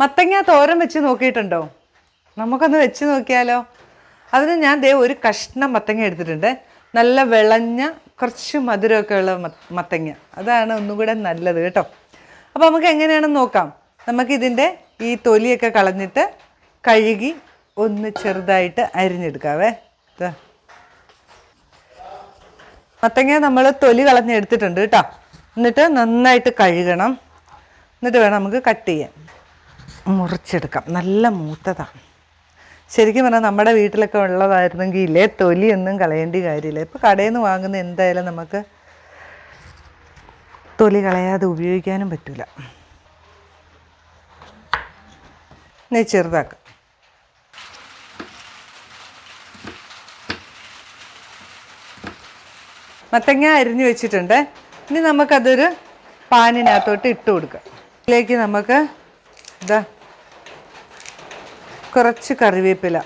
മത്തങ്ങ തോരൻ വെച്ച് നോക്കിയിട്ടുണ്ടോ? നമുക്കൊന്ന് വെച്ച് നോക്കിയാലോ? അതിന് ഞാൻ ദേ ഒരു കഷ്ണം മത്തങ്ങ എടുത്തിട്ടുണ്ട്. നല്ല വിളഞ്ഞ കുറച്ച് മധുരമൊക്കെ ഉള്ള മത്തങ്ങ. അതാണ് ഒന്നും കൂടെ നല്ലത് കേട്ടോ. അപ്പോൾ നമുക്ക് എങ്ങനെയാണെന്ന് നോക്കാം. നമുക്കിതിന്റെ ഈ തൊലിയൊക്കെ കളഞ്ഞിട്ട് കഴുകി ഒന്ന് ചെറുതായിട്ട് അരിഞ്ഞെടുക്കാവേ. മത്തങ്ങ നമ്മൾ തൊലി കളഞ്ഞെടുത്തിട്ടുണ്ട് കേട്ടോ. എന്നിട്ട് നന്നായിട്ട് കഴുകണം. എന്നിട്ട് വേണം നമുക്ക് കട്ട് ചെയ്യാൻ. മുറിച്ചെടുക്കാം. നല്ല മൂത്തതാണ് ശരിക്കും പറഞ്ഞാൽ നമ്മുടെ വീട്ടിലൊക്കെ ഉള്ളതായിരുന്നെങ്കിൽ ഇല്ലേ? തൊലിയൊന്നും കളയേണ്ട കാര്യമില്ല. ഇപ്പോൾ കടയിൽ നിന്ന് വാങ്ങുന്ന എന്തായാലും നമുക്ക് തൊലി കളയാതെ ഉപയോഗിക്കാനും പറ്റില്ല നെയ് ചെറുതാക്കുക മത്തങ്ങ അരിഞ്ഞു വെച്ചിട്ടുണ്ട്. ഇനി നമുക്കതൊരു പാനിനകത്തോട്ട് ഇട്ട് കൊടുക്കാം. ഇതിലേക്ക് നമുക്ക് ഇതാ കുറച്ച് കറിവേപ്പില.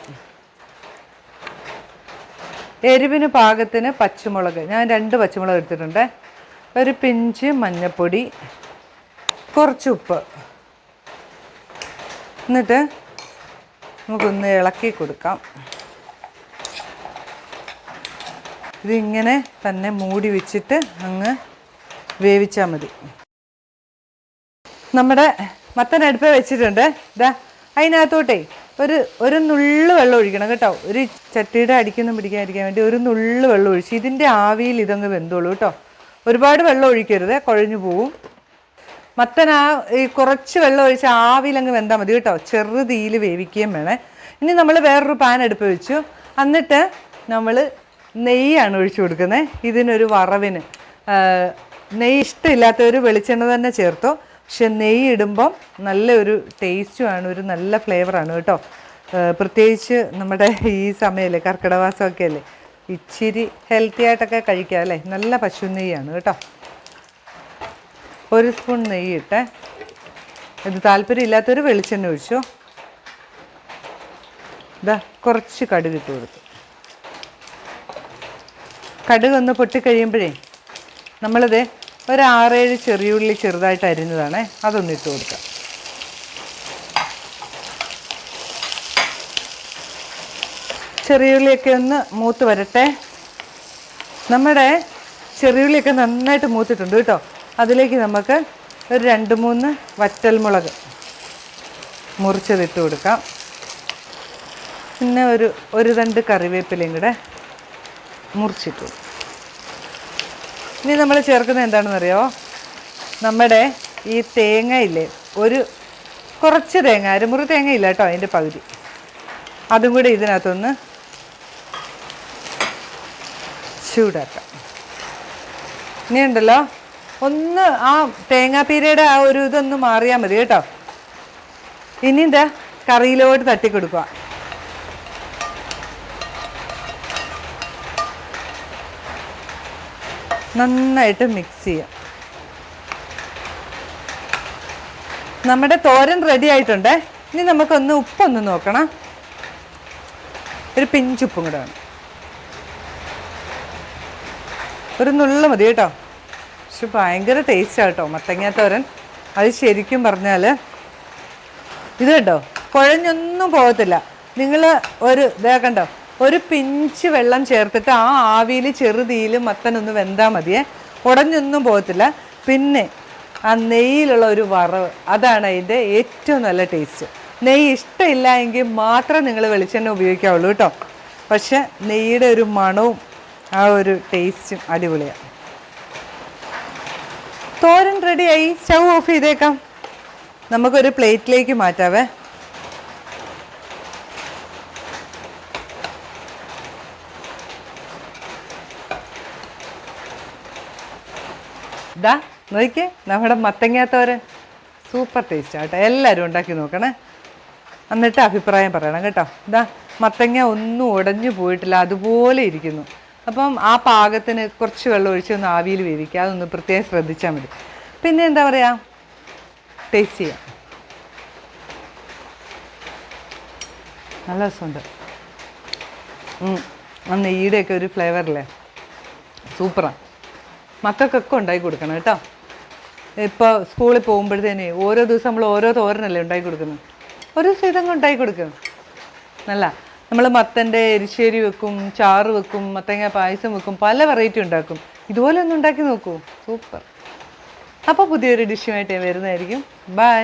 എരിവിന് പാകത്തിന് പച്ചമുളക്. ഞാൻ രണ്ട് പച്ചമുളക് എടുത്തിട്ടുണ്ട്. ഒരു പിഞ്ച് മഞ്ഞൾപ്പൊടി കുറച്ച് ഉപ്പ്. എന്നിട്ട് നമുക്കൊന്ന് ഇളക്കി കൊടുക്കാം. ഇതിങ്ങനെ തന്നെ മൂടി വെച്ചിട്ട് അങ്ങ് വേവിച്ചാൽ മതി. നമ്മുടെ മത്തൻ അടുപ്പ് വെച്ചിട്ടുണ്ട്. ഇതാ അതിനകത്തോട്ടേ ഒരു ഒരു നുള്ള് വെള്ളം ഒഴിക്കണം കേട്ടോ. ഒരു ചട്ടിയുടെ അടിക്കൊന്നും പിടിക്കാതിരിക്കാൻ വേണ്ടി ഒരു നുള്ള് വെള്ളം ഒഴിച്ച് ഇതിന്റെ ആവിയിൽ ഇതങ്ങ് വെന്തോളൂ കേട്ടോ. ഒരുപാട് വെള്ളം ഒഴിക്കരുത് കുഴഞ്ഞു പോവും. മത്തൻ ആ ഈ കുറച്ച് വെള്ളം ഒഴിച്ച് ആവിയിൽ അങ്ങ് വെന്താൽ മതി കേട്ടോ. ചെറു തീയിൽ വേവിക്കുകയും വേണേ. ഇനി നമ്മൾ വേറൊരു പാൻ എടുപ്പ് വെച്ചു. എന്നിട്ട് നമ്മൾ നെയ്യാണ് ഒഴിച്ചു കൊടുക്കുന്നത് ഇതിനൊരു വറവിന്. നെയ്യ് ഇഷ്ടമില്ലാത്തൊരു വെളിച്ചെണ്ണ തന്നെ ചേർത്തോ. പക്ഷെ നെയ്യ് ഇടുമ്പം നല്ലൊരു ടേസ്റ്റുമാണ് ഒരു നല്ല ഫ്ലേവറാണ് കേട്ടോ. പ്രത്യേകിച്ച് നമ്മുടെ ഈ സമയമല്ലേ കർക്കിടവാസമൊക്കെ അല്ലേ ഇച്ചിരി ഹെൽത്തി ആയിട്ടൊക്കെ കഴിക്കാം അല്ലേ? നല്ല പശു നെയ്യാണ് കേട്ടോ. ഒരു സ്പൂൺ നെയ്യ് ഇട്ടേ. ഇത് താല്പര്യം ഇല്ലാത്തൊരു വെളിച്ചെണ്ണ ഒഴിച്ചു. ഇതാ കുറച്ച് കടുക് ഇട്ട് കൊടുത്തു. കടുക് ഒന്ന് പൊട്ടിക്കഴിയുമ്പോഴേ നമ്മളിത് ഒരു ആറേഴ് ചെറിയുള്ളി ചെറുതായിട്ട് അരിഞ്ഞതാണ്. അതൊന്ന് ഇട്ട് കൊടുക്കാം. ചെറിയുള്ളിയൊക്കെ ഒന്ന് മൂത്ത് വരട്ടെ. നമ്മുടെ ചെറിയുള്ളിയൊക്കെ നന്നായിട്ട് മൂത്തിട്ടുണ്ട് കേട്ടോ. അതിലേക്ക് നമുക്ക് ഒരു രണ്ട് മൂന്ന് വറ്റൽമുളക് മുറിച്ചതിട്ട് കൊടുക്കാം. പിന്നെ ഒരു ഒരു രണ്ട് കറിവേപ്പിലയും കൂടെ മുറിച്ചിട്ട്. കൊടുക്കാം. ഇനി നമ്മൾ ചേർക്കുന്നത് എന്താണെന്നറിയോ? നമ്മുടെ ഈ തേങ്ങയില്ലേ ഒരു കുറച്ച് തേങ്ങ അരമുറി തേങ്ങ ഇല്ല കേട്ടോ അതിന്റെ പകുതി. അതും കൂടി ഇതിനകത്തൊന്ന് ചൂടാക്കാം. ഇനി ഉണ്ടല്ലോ ഒന്ന് ആ തേങ്ങാപ്പീരയുടെ ആ ഒരു ഇതൊന്ന് മാറിയാൽ മതി കേട്ടോ. ഇനി എന്താ കറിയിലോട്ട് തട്ടിക്കൊടുക്കുക. നന്നായിട്ട് മിക്സ് ചെയ്യാം. നമ്മുടെ തോരൻ റെഡി ആയിട്ടുണ്ട്. ഇനി നമുക്കൊന്ന് ഉപ്പൊന്ന് നോക്കണം. ഒരു പിഞ്ചുപ്പും കൂടെ വേണം. ഒരു നുള്ള മതി കേട്ടോ. പക്ഷെ ഭയങ്കര ടേസ്റ്റാണ് കേട്ടോ മത്തങ്ങ തോരൻ. അത് ശരിക്കും പറഞ്ഞാൽ ഇത് കേട്ടോ കുഴഞ്ഞൊന്നും പോകത്തില്ല. നിങ്ങൾ ഒരു ഇതേ കണ്ടോ? ഒരു പിഞ്ച് വെള്ളം ചേർത്തിട്ട് ആ ആവിയിൽ ചെറുതീയിൽ മത്തനൊന്ന് വെന്താൽ മതിയേ. ഉടഞ്ഞൊന്നും പോകത്തില്ല. പിന്നെ ആ നെയ്യിലുള്ള ഒരു വറവ് അതാണ് അതിന്റെ ഏറ്റവും നല്ല ടേസ്റ്റ്. നെയ്യ് ഇഷ്ടമില്ല എങ്കിൽ മാത്രം നിങ്ങൾ വെളിച്ചെണ്ണ ഉപയോഗിക്കാവുള്ളൂ കേട്ടോ. പക്ഷെ നെയ്യുടെ ഒരു മണവും ആ ഒരു ടേസ്റ്റും അടിപൊളിയാണ്. തോരൻ റെഡിയായി സ്റ്റൗ ഓഫ് ചെയ്തേക്കാം. നമുക്കൊരു പ്ലേറ്റിലേക്ക് മാറ്റാവേ. ഇതാ നോക്കിയേ നമ്മുടെ മത്തങ്ങ തോരൻ സൂപ്പർ ടേസ്റ്റ് ആട്ടോ എല്ലാവരും ഉണ്ടാക്കി നോക്കണേ. എന്നിട്ട് അഭിപ്രായം പറയണം കേട്ടോ. ഇതാ മത്തങ്ങ ഒന്നും ഉടഞ്ഞു പോയിട്ടില്ല അതുപോലെ ഇരിക്കുന്നു. അപ്പം ആ പാകത്തിന് കുറച്ച് വെള്ളം ഒഴിച്ച് ഒന്ന് ആവിയിൽ വേവിക്കുക. അതൊന്ന് പ്രത്യേകം ശ്രദ്ധിച്ചാൽ മതി. പിന്നെ എന്താ പറയുക ടേസ്റ്റ് ചെയ്യാം. നല്ല രസമുണ്ട്. ആ നെയ്യുടെയൊക്കെ ഒരു ഫ്ലേവറില്ലേ സൂപ്പറാണ് മക്കൾക്കൊക്കെ ഉണ്ടാക്കി കൊടുക്കണം കേട്ടോ. ഇപ്പോൾ സ്കൂളിൽ പോകുമ്പോഴത്തേനെ ഓരോ ദിവസം നമ്മൾ ഓരോ തോരനല്ലേ ഉണ്ടാക്കി കൊടുക്കുന്നത്? ഒരു ദിവസം ഇതങ്ങ് ഉണ്ടാക്കി കൊടുക്കും. നല്ല നമ്മൾ മത്തന്റെ എരിശ്ശേരി വെക്കും ചാറ് വെക്കും മത്തങ്ങ പായസം വെക്കും പല വെറൈറ്റി ഉണ്ടാക്കും. ഇതുപോലെ ഒന്ന് ഉണ്ടാക്കി നോക്കൂ. സൂപ്പർ. അപ്പോൾ പുതിയൊരു ഡിഷുമായിട്ട് വരുന്നതായിരിക്കും. ബൈ